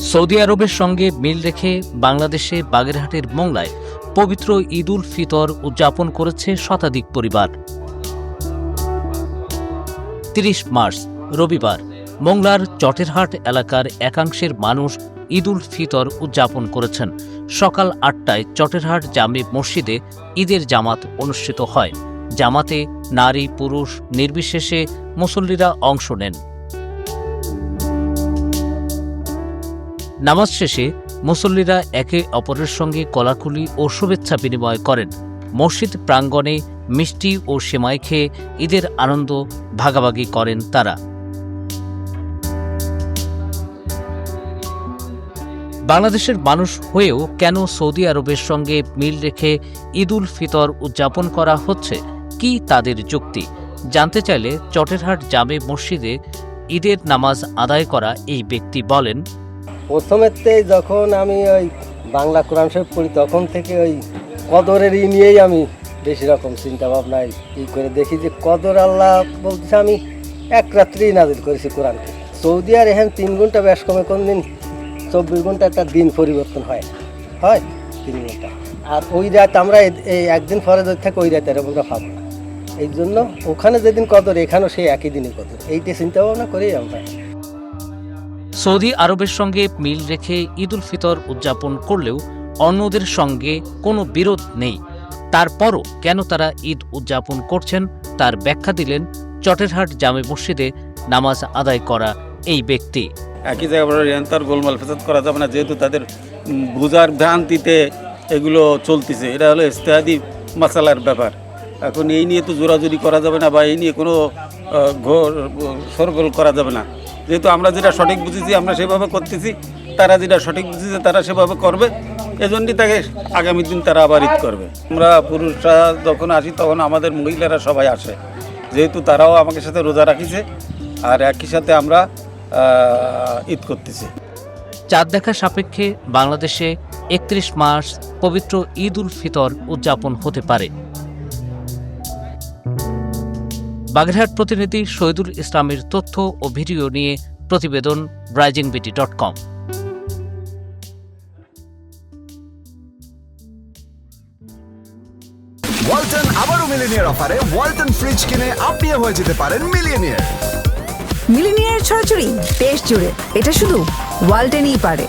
Saudi আরবের সঙ্গে মিল রেখে বাংলাদেশে বাগেরহাটের মোংলায় পবিত্র ঈদ উল ফিতর উদযাপন করেছে শতাধিক পরিবার। তিরিশ মার্চ, রবিবার, মোংলার চটেরহাট এলাকার একাংশের মানুষ ঈদ উল ফিতর উদযাপন করেছেন। সকাল আটটায় চটেরহাট জামে মসজিদে ঈদের জামাত অনুষ্ঠিত হয়। জামাতে নারী, পুরুষ, নির্বিশেষে মুসল্লিরা অংশ নেন। নামাজ শেষে মুসল্লিরা একে অপরের সঙ্গে কলাকুলি ও শুভেচ্ছা বিনিময় করেন। মসজিদ প্রাঙ্গণে মিষ্টি ও সেমাই খেয়ে ঈদের আনন্দ ভাগাভাগি করেন তারা। বাংলাদেশের মানুষ হয়েও কেন সৌদি আরবের সঙ্গে মিল রেখে ঈদ উল ফিতর উদযাপন করা হচ্ছে? কি তাদের যুক্তি? জানতে চাইলে চটেরহাট জামে মসজিদে ঈদের নামাজ আদায় করা এই ব্যক্তি বলেন প্রথমেতে যখন আমি ওই বাংলা কোরআন শরীফ পড়ি, তখন থেকে ওই কদরের ই নিয়েই আমি বেশি রকম চিন্তা ভাবনায় ই করে দেখি যে কদর আল্লাহ বলতেছে, আমি এক রাত্রেই নাজিল করেছি কোরআনকে। সৌদি আর এখানে তিন ঘণ্টা ব্যাস কমে কোন দিন চব্বিশ ঘণ্টা একটা দিন পরিবর্তন হয়। হয় তিন ঘণ্টা। আর ওই রাত আমরা এই একদিন যদি থাকে, ওই রাতে আমরা পাবো না এই জন্য ওখানে যেদিন কদর, এখানেও সেই একই দিনই কদর। এইটা চিন্তা ভাবনা করেই আমরা সৌদি আরবের সঙ্গে মিল রেখে ঈদ উল ফিতর উদযাপন করলেও অন্যদের সঙ্গে কোনো বিরোধ নেই। তারপরও কেন তারা ঈদ উদযাপন করছেন তার ব্যাখ্যা দিলেন চটেরহাট জামে মসজিদে নামাজ আদায় করা এই ব্যক্তি। একই জায়গায় গোলমাল ফেসাদ করা যাবে না, যেহেতু তাদের বুঝার ভ্রান্তিতে এগুলো চলতেছে। এটা হলো ইস্তেহাদি মাসালার ব্যাপার। এখন এই নিয়ে তো জোরাজুরি করা যাবে না বা এই নিয়ে কোনো ঘোর সরগোল করা যাবে না। যেহেতু আমরা যেটা সঠিক বুঝেছি, আমরা সেভাবে করতেছি, তারা যেটা সঠিক বুঝেছে, তারা সেভাবে করবে। এজন্যই তাকে আগামী দিন তারা আবার ঈদ করবে। আমরা পুরুষরা যখন আসি, তখন আমাদের মহিলারা সবাই আসে। যেহেতু তারাও আমাকে সাথে রোজা রাখিছে, আর একই সাথে আমরা ঈদ করতেছি। চাঁদ দেখার সাপেক্ষে বাংলাদেশে একত্রিশ মার্চ পবিত্র ঈদ উল ফিতর উদযাপন হতে পারে। বাগেরহাট প্রতিনিধি শহীদুল ইসলামের তথ্য ও ভিডিও নিয়ে প্রতিবেদন ব্রাইজিং বিটি ডট কম। ওয়ালটন আবারও মিলিনিয়ার অফারে ওয়ালটন ফ্রিজ কিনে আপনিও হয়ে যেতে পারেন মিলিয়নিয়ার মিলিনিয়ার ছড়াছড়ি দেশ জুড়ে এটা শুধু ওয়ালটেনই পারে।